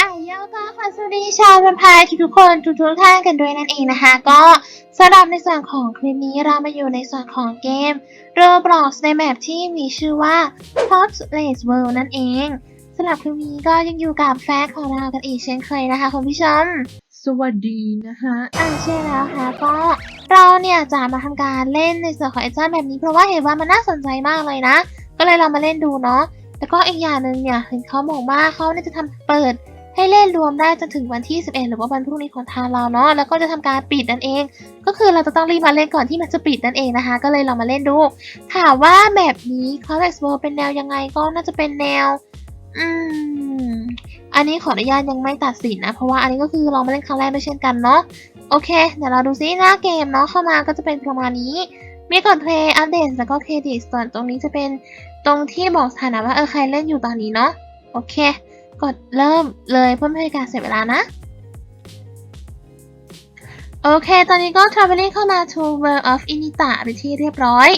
อะเยาก็ขอสวัสดีชาวแวมไพร์ทุกๆคนทุกๆท่านกันด้วยนั่นเองนะคะ ก็สำหรับในส่วนของคลิปนี้เรามาอยู่ในส่วนของเกม Roblox ในแมปที่มีชื่อว่า Hot Race World นั่นเองสำหรับคลิปนี้ก็ยังอยู่กับแฟนของเรากันอีกเช่นเคยนะคะคุณผู้ชมสวัสดีนะคะอ่าใช่แล้วค่ะก็เราเนี่ยจะมาทำการเล่นในส่วนของไอเจ้าแบบนี้เพราะว่าเห็นว่ามันน่าสนใจมากเลยนะ ก็เลยเรามาเล่นดูเนาะแล้วก็อีกอย่างหนึ่งเนี่ยเห็นเขาบอกว่าเขาเนี่ยจะทำเปิด ให้เล่นรวมได้จนถึงวันที่ 11 หรือว่าวันพรุ่งนี้ของทางเราเนาะแล้วก็จะทำการปิดนั่นเอง ก็คือเราจะต้องรีบมาเล่นก่อนที่มันจะปิดนั่นเองนะคะ ก็เลยเรามาเล่นดู ถามว่าแบบนี้ c o l l e x w o r l d เป็นแนวยังไงก็น่าจะเป็นแนว อืม อันนี้ขออนุญาตยังไม่ตัดสินนะ เพราะว่าอันนี้ก็คือเรามาเล่นครั้งแรกด้วยเช่นกันเนาะโอเค เดี๋ยวเราดูซิหน้าเกมเนาะเข้ามาก็จะเป็นประมาณนี้มีกดเพลย์อัปเดตแล้วก็เครดิตส่วนตรงนี้จะเป็นตรงที่บอกสถานะว่าเออใครเล่นอยู่ตอนนี้เนาะโอเค กดเริ่มเลยเพื่อไม่ให้การเสียเวลานะ โอเค ตอนนี้ก็ traveling เข้ามา to World of Inita เป็นที่เรียบร้อย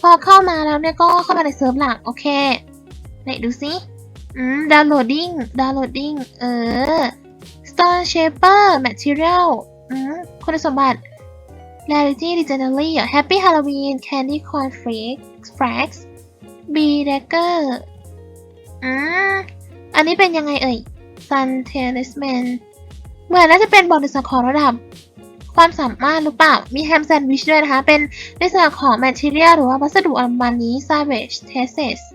พอเข้ามาแล้วเนี่ยก็เข้ามาในเซิร์ฟหลัก โอเคไหนดูซิอืม downloading downloading เออ stone shaper material อืม คุณสมบัติ reality legendary อะ happy halloween candy corn flakes frags b dagger อืม อันนี้เป็นยังไงเอ่ย sun talisman เหมือนน่าจะเป็นบอลในส่วนของระดับ ความสามารถหรือเปล่า มีแฮมแซนด์วิชด้วยนะคะ เป็นในส่วนของ material หรือว่าวัสดุอันมันนี้ savage tests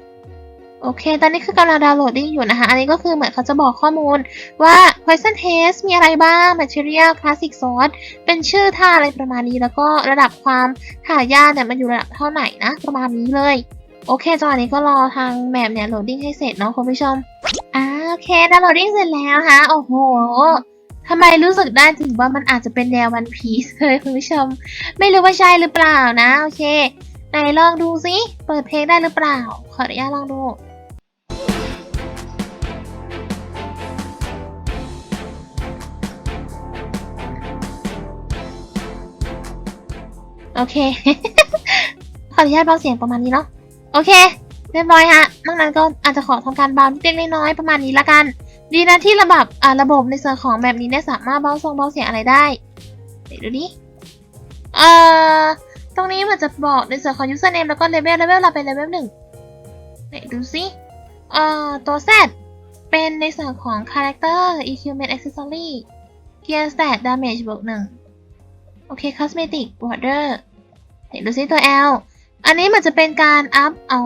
โอเค ตอนนี้คือกำลังดาวน์โหลดดิ้งอยู่นะคะ อันนี้ก็คือเหมือนเขาจะบอกข้อมูลว่า poison test มีอะไรบ้าง material classic sauce เป็นชื่อท่าอะไรประมาณนี้ แล้วก็ระดับความหายากเนี่ยมันอยู่ระดับเท่าไหร่นะ ประมาณนี้เลย โอเคจังหวะนี้ก็รอทางแมปเนี่ยโหลดดิ้งให้เสร็จเนาะคุณผู้ชม อ่าโอเคดาวน์โหลดดิ้งเสร็จแล้วนะโอ้โหทำไมรู้สึกได้ถึงว่ามันอาจจะเป็นแนววันพีซเลยคุณผู้ชม ไม่รู้ว่าใช่หรือเปล่านะ โอเค ไหนลองดูซิเปิดเพลงได้หรือเปล่า ขออนุญาตลองดูโอเค ขออนุญาตเบาเสียงประมาณนี้เนาะ โอเค รียบร้อยฮะนอกนั้นก็อาจจะขอทำการเบานิดๆน้อยประมาณนี้ละกัน ดีนะที่ระบบอ่าระบบในส่วนของแบบนี้เนี่ยสามารถเบาทรงเบาเสียงอะไรได้เดี๋ยวดูดิเอ่อตรงนี้มันจะบอกในส่วนของ username แล้วก็ level level เราเป็น level หนึ่งไหนดูซิเอ่อตัว Z เป็นในส่วนของ character equipment accessory gear stat damage บวกหนึ่งโอเค cosmetic border ไหนดูซิตัว L อันนี้มันจะเป็นการอัพ อ๋อ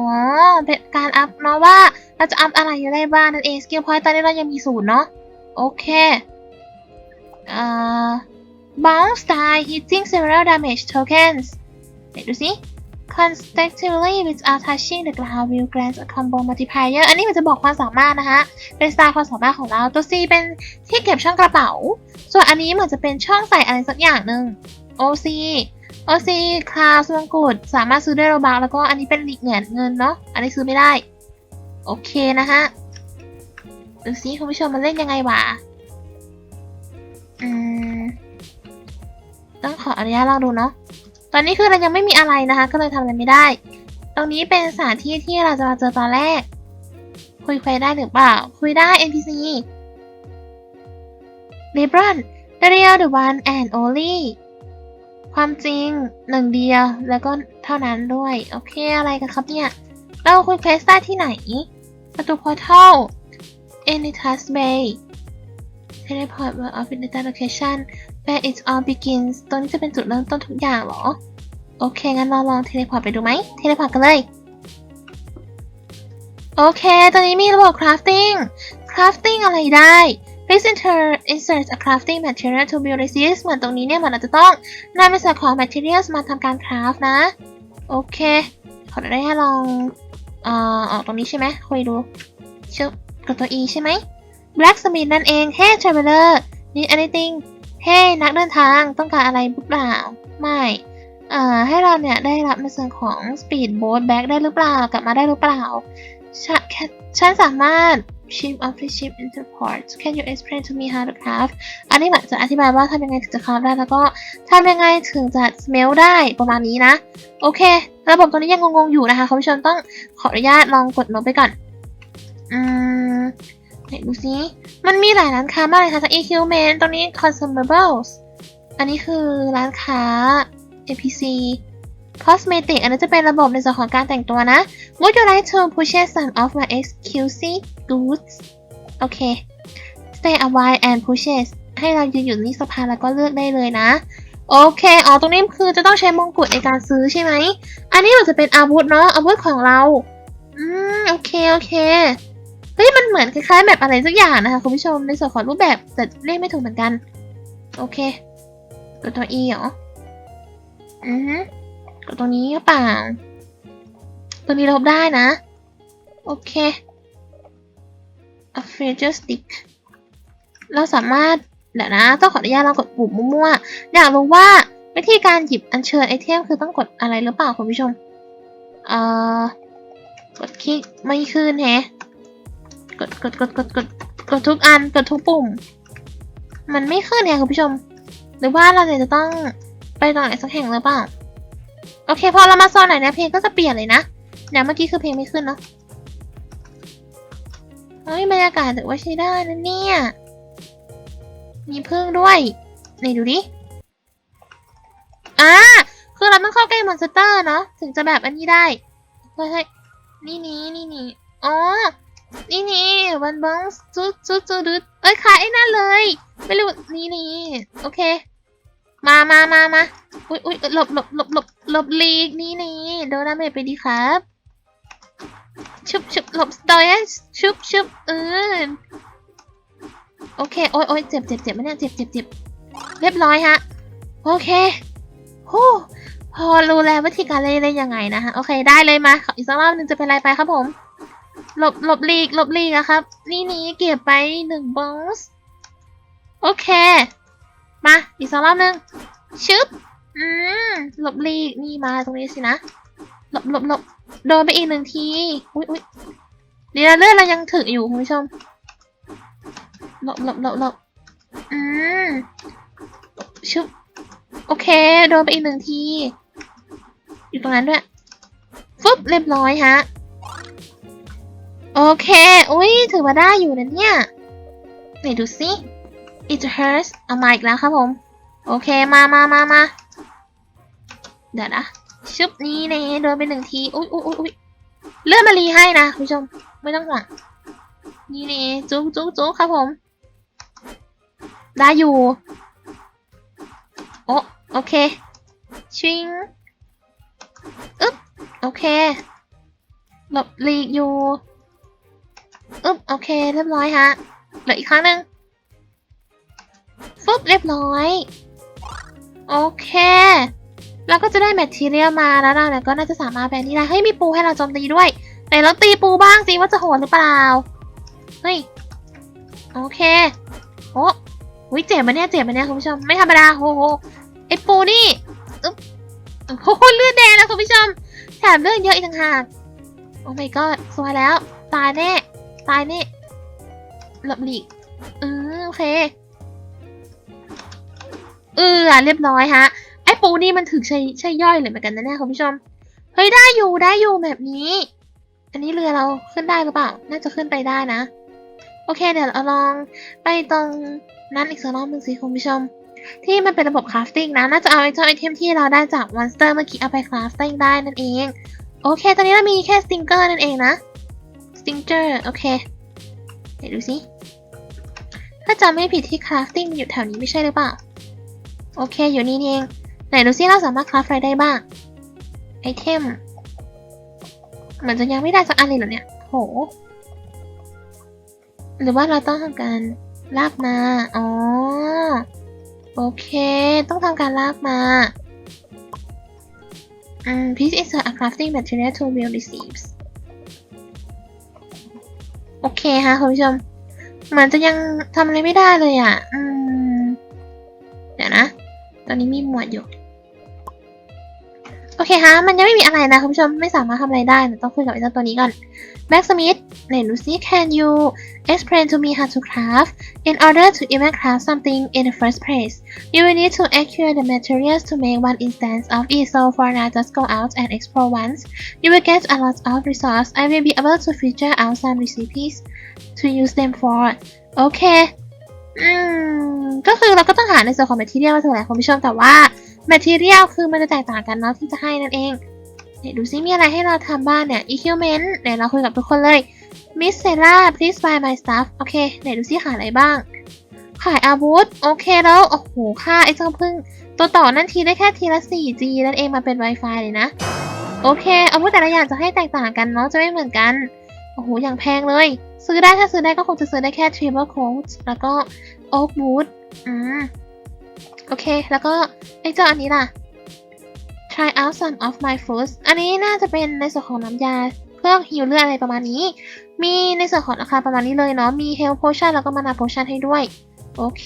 เป็นการอัพเนาะว่าเราจะอัพอะไรได้บ้างนั่นเอง skill point ตอนนี้เรายังมีศูนย์เนาะ โอเค เอ่อ bounce die hitting several damage tokens ไหนดูสิ consecutively without touching the ground will grant a combo multiplier อันนี้มันจะบอกความสามารถนะคะ เป็นสไตล์ความสามารถของเรา ตัว C เป็นที่เก็บช่องกระเป๋า ส่วนอันนี้เหมือนจะเป็นช่องใส่อะไรสักอย่างหนึ่ง OC OC คลาสมงกุฎสามารถซื้อได้โรบักแล้วก็อันนี้เป็นเหรียญเงินเนาะอันนี้ซื้อไม่ได้ โอเคนะฮะดูสิคุณผู้ชมมันเล่นยังไงวะอืมต้องขออนุญาตลองดูเนาะตอนนี้คือเรายังไม่มีอะไรนะคะ ก็เลยทำอะไรไม่ได้ ตรงนี้เป็นสถานที่ที่เราจะมาเจอตอนแรก คุยคุยได้หรือเปล่า คุยได้ NPC Libron the real the one and only ความจริงหนึ่งเดียวแล้วก็เท่านั้นด้วย โอเคอะไรกันครับเนี่ย เราคุยเควสได้ที่ไหน ประตูพอร์ทัล Enitas Bay Teleport World of Inita Location where it all begins ตรงนี้จะเป็นจุดเริ่มต้นทุกอย่างหรอ โอเค งั้นเราลองเทเลพอร์ตไปดูไหมเทเลพอร์ตกันเลย โอเค ตอนนี้มีระบบ crafting crafting อะไรได้ Please enter insert a crafting material to build resist เหมือนตรงนี้เนี่ยมันอาจจะต้องนำในส่วนของ materials มาทำการ craft นะ โอเค ขอได้ให้ลองเอ่อออกตรงนี้ใช่ไหมคุยดูชึบกดตัว E ใช่ไหม Blacksmith นั่นเอง Hey traveler need anything Hey นักเดินทางต้องการอะไรหรือเปล่า ไม่เอ่อให้เราเนี่ยได้รับในส่วนของ speed boat back ได้หรือเปล่ากลับมาได้หรือเปล่า ฉฉันสามารถ ship of the ship into port can you explain to me how to craft อันนี้หมือนจะอธิบายว่าทำยังไงถึงจะ craft ได้ แล้วก็ทำยังไงถึงจะ smelt ได้ประมาณนี้นะ โอเค ระบบตัวนี้ยังงงๆอยู่นะคะคุณผู้ชมต้องขออนุญาตลองกดโน้ตไปก่อน อืมไหนดูซิมันมีหลายร้านค้ามากเลยค่ะทั้ง equipment ตรงนี้ consumables อันนี้คือร้านค้า APC cosmetic อันนั้นจะเป็นระบบในส่วนของการแต่งตัวนะ Would you like to purchase some of my exclusive goods โอเค stay a while and purchase ให้เรายืนอยู่นี่สภาแล้วก็เลือกได้เลยนะ โอเค อ๋อ ตรงนี้คือจะต้องใช้มงกุฎในการซื้อใช่ไหม อันนี้มันจะเป็นอาวุธเนาะ อาวุธของเรา อืม โอเค โอเค เฮ้ย มันเหมือนคล้ายๆแบบอะไรสักอย่างนะคะคุณผู้ชม ในส่วนของรูปแบบแต่เรียกไม่ถูกเหมือนกัน โอเค กดตัว E เหรอ อือ กดตรงนี้หรือเปล่าตัวนี้ลบได้นะ โอเค a f r a g e stick เราสามารถเดี๋ยวนะต้องขออนุญาตเรากดปุ่มมั่วๆ อยากรู้ว่าวิธีการหยิบอัญเชิญไอเทมคือต้องกดอะไรหรือเปล่าคุณผู้ชม เอ่อ กดคลิกไม่ขึ้นแฮะ กดกดกดกดกดกดทุกอันกดทุกปุ่ม มันไม่ขึ้นแฮะคุณผู้ชม หรือว่าเราเนี่ยจะต้องไปตรงไหนสักแห่งหรือเปล่า โอเคพอเรามาโซนไหนนะเพลงก็จะเปลี่ยนเลยนะเดี๋ยเมื่อกี้คือเพลงไม่ขึ้นเนาะเฮ้ยบรรยากาศถือว่าใช้ได้นะเนี่ย มีพึ่งด้วยไหนดูดิอ่าคือเราต้องเข้าใกล้มอนสเตอร์เนาะถึงจะแบบอันนี้ได้เฮ้ยนี่นี่นี่นี่อ๋อนี่นี่วันบังจุดจุดจุดดเอ้ยขายไอ้นั่นเลย ไม่รู้นี่นี่โอเค มามามามาอุ้ยอุ้ยหลบหลบหลบหลบ หลบลีกนี่นี่โดนดาเมจไปดีครับ ชุบชุบหลบสตอยชุบชุบเออโอเค โอ้ยโอ้ยเจ็บเจ็บเจ็บมันเนี่ยเจ็บเจ็บเจ็บเรียบร้อยฮะ โอเคโอ้พอรู้แล้ววิธีการเล่นเล่นยังไงนะฮะ โอเคได้เลยมาขออีกสักรอบหนึงจะเป็นไรไปครับผม หลบหลบลีกหลบลีกอะครับ นี่นี่เก็บไปหนึ่งบอสโอเค มาอีกสักรอบหนึงชึบ อืมหลบลีกนี่มาตรงนี้สินะหลบหลบหลบโดนไปอีกหนึ่งที อุ้ยอุ้ยเดี๋ยวเลือดเรายังถึกอยู่คุณผู้ชมหลบหลบหลบหลบอืมชุบโอเค โดนไปอีกหนึ่งที อยู่ตรงนั้นด้วยฟึบเรียบร้อยฮะ โอเค อุ้ยถือว่าได้อยู่นะเนี่ยไหนดูสิ it hurts เอามาอีกแล้วครับผม โอเค มามามามา เดี๋ยวนะชุบนี้เน่โดนไปหนึ่งทีอุ้ยอุ้ยอุ้ยอุ๊ยเลื่อนมารีให้นะคุณผู้ชมไม่ต้องห่วงนี่เนี่จุ๊กจุ๊กจุ๊กครับผม ได้อยู่โอโอเค ชิงอึ๊บโอเค หลบหลีกอยู่อึ๊บโอเค เรียบร้อยฮะเหลืออีกครั้งหนึ่งฟึบเรียบร้อย โอเค เราก็จะได้แมททีเรียลมาแล้วเราเนี่ยก็น่าจะสามารถแบนนี่ได้เฮ้ยมีปูให้เราโจมตีด้วยแต่เราตีปูบ้างสิว่าจะโหดหรือเปล่าเฮ้ยโอเคโอ้วิเจ็บมันเนี่ยเจ็บมันเนี่ยคุณผู้ชมไม่ธรรมดาโอ้โหไอปูนี่โอ้โหเลือดแดงแล้วคุณผู้ชมแถมเลือดเยอะอีกต่างหากโอ้ my god สวยแล้ว ตายแน่ ตายแน่หลบหลีกเออโอเคเออเรียบร้อยฮะ ปูนี่มันถึกใช่ใช่ย่อยเลยเหมือนกันนะเนี่ยคุณผู้ชม เฮ้ยได้อยู่ได้อยู่แบบนี้ อันนี้เรือเราขึ้นได้หรือเปล่า น่าจะขึ้นไปได้นะ โอเคเดี๋ยวเราลองไปตรงนั้นอีกสักรอบหนึงสิคุณผู้ชม ที่มันเป็นระบบคราฟติ้งนะ น่าจะเอาไอเจ้าไอเทมที่เราได้จากมอนสเตอร์เมื่อกี้เอาไปคราฟติ้งได้นั่นเอง โอเค ตอนนี้เรามีแค่สติงเกอร์นั่นเองนะสติงเกอร์โอเคเดี๋ยวดูสิถ้าจำไม่ผิดที่คราฟติ้งอยู่แถวนี้ไม่ใช่หรือเปล่า โอเคอยู่นี่เอง ไหนดูซิเราสามารถคราฟอะไรได้บ้าง ไอเทมเหมือนจะยังไม่ได้สักอันเลยเหรอเนี่ย โห หรือว่าเราต้องทำการลากมา อ๋อ โอเค ต้องทำการลากมา อืม this is a crafting material to will receives โอเคฮะคุณผู้ชม เหมือนจะยังทำอะไรไม่ได้เลยอะ อืม เดี๋ยวนะ ตอนนี้มีหมวดอยู่ อโอเคฮะ มันยังไม่มีอะไรนะคุณผู้ชม ไม่สามารถทำอะไรได้แต่ต้องคุยกับไอ้เจ้าตัวนี้ก่อน Max Smith ไหนดูซิ Can you explain to me how to craft in order to even craft something in the first place you will need to acquire the materials to make one instance of it so for now just go out and explore once you will get a lot of resource I will be able to feature out some recipes to use them for โอเค อืม ก็คือเราก็ต้องหาในส่วนของ material มาถูกแหละคุณผู้ชมแต่ว่า material คือมันจะแตกต่างกันเนาะที่จะให้นั่นเองเดี๋ยวดูซิมีอะไรให้เราทำบ้างเนี่ย equipment เดี๋ยวเราคุยกับทุกคนเลย Miss Sarah please buy my stuff โอเคไหนดูซิขายอะไรบ้าง ขายอาวุธ โอเคแล้ว โอ้โห ค่าไอ้เจ้าพึ่ง ตัวต่อนั่นทีได้แค่ทีละ 4G นั่นเองมาเป็น Wi-Fi เลยนะ โอเค อาวุธแต่ละอย่างจะให้แตกต่างกันเนาะจะไม่เหมือนกัน โอ้โห อย่างแพงเลย ซื้อได้ถ้าซื้อได้ก็คงจะซื้อได้แค่ Triple Coat แล้วก็ Oak Wood อืม โอเค แล้วก็ไอ้เจ้าอันนี้ล่ะ try out some of my foods อันนี้น่าจะเป็นในส่วนของน้ำยาเพื่อฮิวเลือดอะไรประมาณนี้ มีในส่วนของราคาประมาณนี้เลยเนาะ มี health potion แล้วก็ mana potion ให้ด้วย โอเค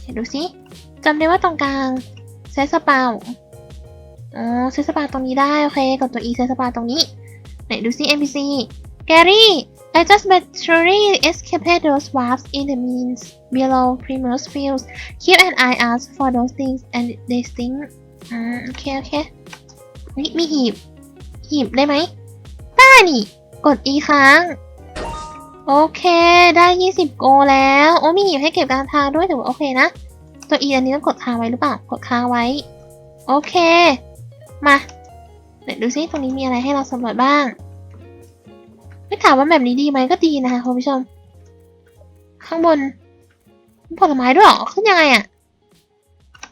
เดี๋ยวดูสิจำได้ว่าตรงกลางเซสปาอ๋อเซสปาตรงนี้ได้ โอเค กดตัว E เซสปาตรงนี้ ไหนดูสิ NPC Gary I just naturally escaped those warps in the means below Primrose Fields keep an eye out for those things and they sting อืมโอเคโอเคนี่มีหีบ หีบได้ไหม ได้นี่ กด E ค้างโอเค ได้ 20 โกแล้ว โอ้มีหีบให้เก็บกลางทางด้วยถือว่าโอเคนะ ตัว E อันนี้ต้องกดค้างไว้หรือเปล่า กดค้างไว้ โอเค มา เดี๋ยวดูซิตรงนี้มีอะไรให้เราสำรวจบ้าง ไม่ถามว่าแบบนี้ดีไหมก็ดีนะคะคุณผู้ชม ข้างบนผลไม้ด้วยหรอ ขึ้นยังไงอะ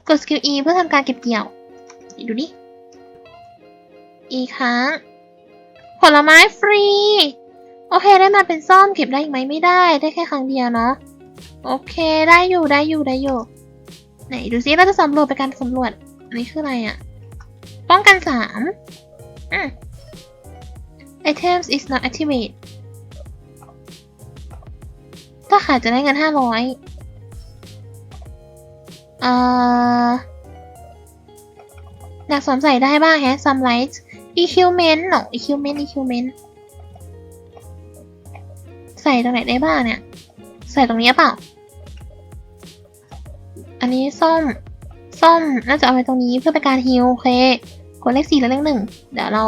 กดสกิล E เพื่อทำการเก็บเกี่ยว ดูดิ E ค้าง ผลไม้ฟรี โอเคได้มาเป็นซ่อมเก็บได้อีกไหมไม่ได้ ได้แค่ครั้งเดียวเนาะ โอเคได้อยู่ได้อยู่ได้อยู่ ไหนดูซิเราจะสำรวจไปการสำรวจ อันนี้คืออะไรอะ ป้องกันสามอืม items is not activate ถ้าขายจะได้เงินห้าร้อยเอ่ออยากสวมใส่ได้บ้างแฮะ some lights equipment เนอ equipment equipment ใส่ตรงไหนได้บ้างเนี่ย ใส่ตรงนี้เปล่า อันนี้ส้ม ส้มน่าจะเอาไว้ตรงนี้เพื่อเป็นการฮิลโอเคกดเลขสี่แล้วเลขหนึ่ง เดี๋ยวเรา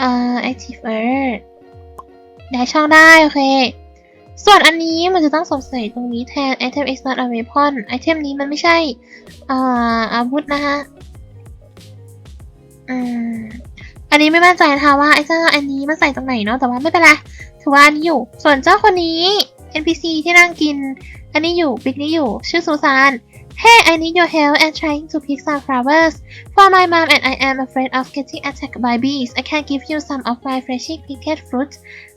อ่อ active เออได้ช่องได้ โอเค ส่วนอันนี้มันจะต้องสวมใส่ตรงนี้แทน item is not a weapon ไอเทมนี้มันไม่ใช่อ่าอาวุธนะคะอืมอันนี้ไม่มั่นใจนะคะว่าไอ้เจ้าอันนี้มันใส่ตรงไหนเนาะแต่ว่าไม่เป็นไรถือว่าอันนี้อยู่ ส่วนเจ้าคนนี้ NPC ที่นั่งกิน อันนี้อยู่บิ๊กนี้อยู่ ชื่อซูซาน Hey I need your help and trying to pick some flowers for my mom and I am afraid of getting attacked by bees I can give you some of my freshly picked fruit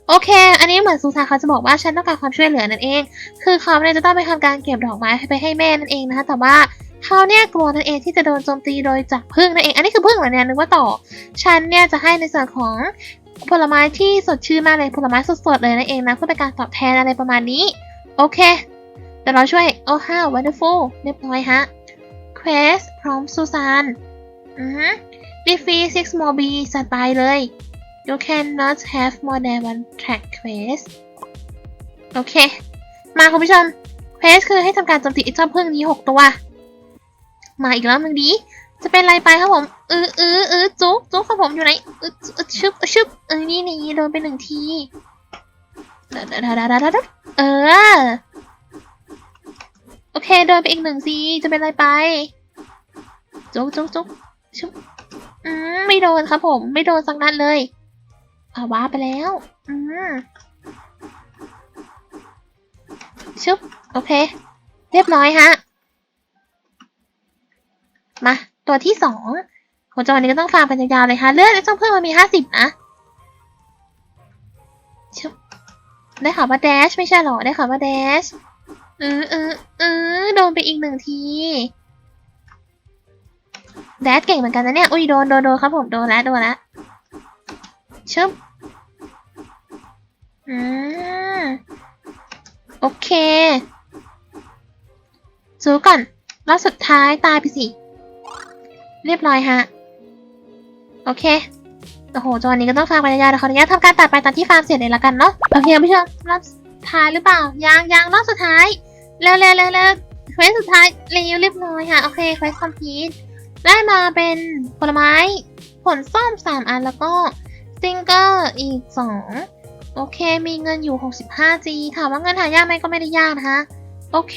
โอเค อันนี้เหมือนซูซานเขาจะบอกว่าฉันต้องการความช่วยเหลือนั่นเอง คือเขาเนี่ยจะต้องไปทำการเก็บดอกไม้ไปให้แม่นั่นเองนะคะแต่ว่าเขาเนี่ยกลัวนั่นเองที่จะโดนโจมตีโดยจากพึ่งนั่นเอง อันนี้คือพึ่งเหรอเนี่ยนึกว่าต่อ ฉันเนี่ยจะให้ในส่วนของผลไม้ที่สดชื่นมากเลยผลไม้สดๆเลยนั่นเองนะเพื่อเป็นการตอบแทนอะไรประมาณนี้ โอเค เดี๋ยวเราช่วย โอ้ฮ่า wonderful เรียบร้อยฮะ quest พร้อมซูซานอือฮึ defeat six more bees จัดไปเลย you cannot have more than one track quest โอเค มาคุณผู้ชม quest คือให้ทำการโจมตีไอ้เจ้าพึ่งนี้หกตัว มาอีกรอบหนึ่งดี จะเป็นอะไรไปครับผมเออเออเออจุ๊กจุ๊กครับผมอยู่ไหนออเออชึบชึบเออนี่นี่โดนไปหนึ่งทีดาดาดาดาดาดาดาเออ โอเคโดนไปอีกหนึ่งซีจะเป็นอะไรไป จุ๊กจุ๊กจุ๊กชึบอืมไม่โดนครับผม ไม่โดนสักนัดเลยอาว้าไปแล้ว อืมชึบโอเค เรียบร้อยฮะ มา ตัวที่สองหจังหวะนี้ก็ต้องฟาร์มเป็นยาวๆเลยค่ะเลือดต้องเพิ่มมามีห้าสิบนะชุบได้ข่าวว่าแดชไม่ใช่หรอ ได้ข่าวว่าแดช เออเออเออโดนไปอีกหนึ่งทีแดชเก่งเหมือนกันนะเนี่ย อุ้ยโดนโดนโดนครับผมโดนแล้วโดนแล้วชุบอืมโอเคจูก่อนรอบสุดท้ายตายไปสิ เรียบร้อยฮะ โอเค โอ้โหจอนี้ก็ต้องฟังไปยาวๆเดี๋ยวขออนุญาตทำการตัดไปตอนที่ฟาร์มเสร็จเลยละกันเนาะ โอเคคุณผู้ชมรอบสุดท้ายหรือเปล่า ยังยังรอบสุดท้าย เร็วเร็วเร็วเร็วเควสสุดท้ายเร็วเรียบร้อยค่ะ โอเคเควสคอมพีทได้มาเป็นผลไม้ ผลส้มสามอันแล้วก็สติงเกอร์อีกสองโอเค มีเงินอยู่ 65G ถามว่าเงินหายากไหมก็ไม่ได้ยากนะคะ โอเค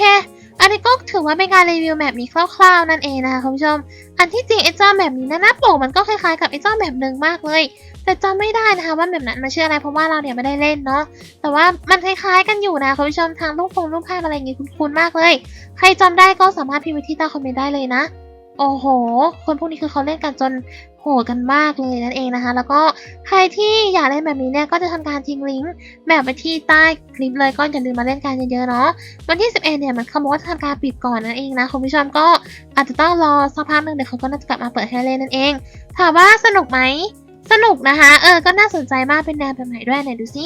อันนี้ก็ถือว่าเป็นการรีวิวแบบนี้คร่าวๆนั่นเองนะคะคุณผู้ชม อันที่จริงไอ้เจ้าแบบนี้นะหน้าปกมันก็คล้ายๆกับไอ้เจ้าแบบหนึ่งมากเลย แต่จำไม่ได้นะคะว่าแบบนั้นมันชื่ออะไรเพราะว่าเราเนี่ยไม่ได้เล่นเนาะ แต่ว่ามันคล้ายๆกันอยู่นะคุณผู้ชมทางรูปโครงรูปภาพอะไรอย่างงี้คุ้นๆมากเลย ใครจำได้ก็สามารถพิมพ์ไว้ที่ใต้คอมเมนต์ได้เลยนะ โอ้โห คนพวกนี้คือเขาเล่นกันจน หดกันมากเลยนั่นเองนะคะ แล้วก็ใครที่อยากเล่นแบบนี้เนี่ยก็จะทำการทิ้งลิงก์แบบไปที่ใต้คลิปเลยก็อย่าลืมมาเล่นกันเยอะๆเนาะวันที่ 11เนี่ยมันเขาบอกว่าจะทำการปิดก่อนนั่นเองนะคุณผู้ชมก็อาจจะต้องรอสักพักหนึ่งเดี๋ยวเขาก็น่าจะกลับมาเปิดให้เล่นนั่นเองถามว่าสนุกไหมสนุกนะคะ เออก็น่าสนใจมากเป็นแนวแบบไหนด้วยไหนดูสิ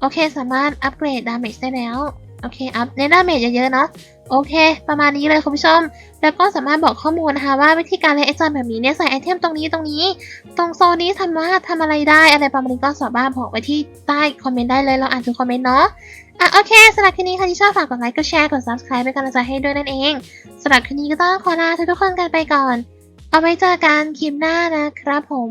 โอเค สามารถอัปเกรดดาเมจได้แล้ว โอเค อัพเน้นดาเมจเยอะๆเนาะ โอเค ประมาณนี้เลยคุณผู้ชม แล้วก็สามารถบอกข้อมูลนะคะว่าวิธีการเล่นไอจอนแบบนี้เนี่ยใส่ไอเทมตรงนี้ตรงนี้ ตรงโซนนี้ทำว่าทำอะไรได้อะไรประมาณนี้ก็สามารถบอกไว้ที่ใต้คอมเมนต์ได้เลยเราอ่านทุกคอมเมนต์เนาะอะโอเคสำหรับคลิปนี้ใครที่ชอบฝากกดไลค์กดแชร์กด subscribe เป็นกำลังใจให้ด้วยนั่นเองสำหรับคลิปนี้ก็ต้องขอลาทุกๆคนกันไปก่อน เอาไว้เจอกันคลิปหน้านะครับผม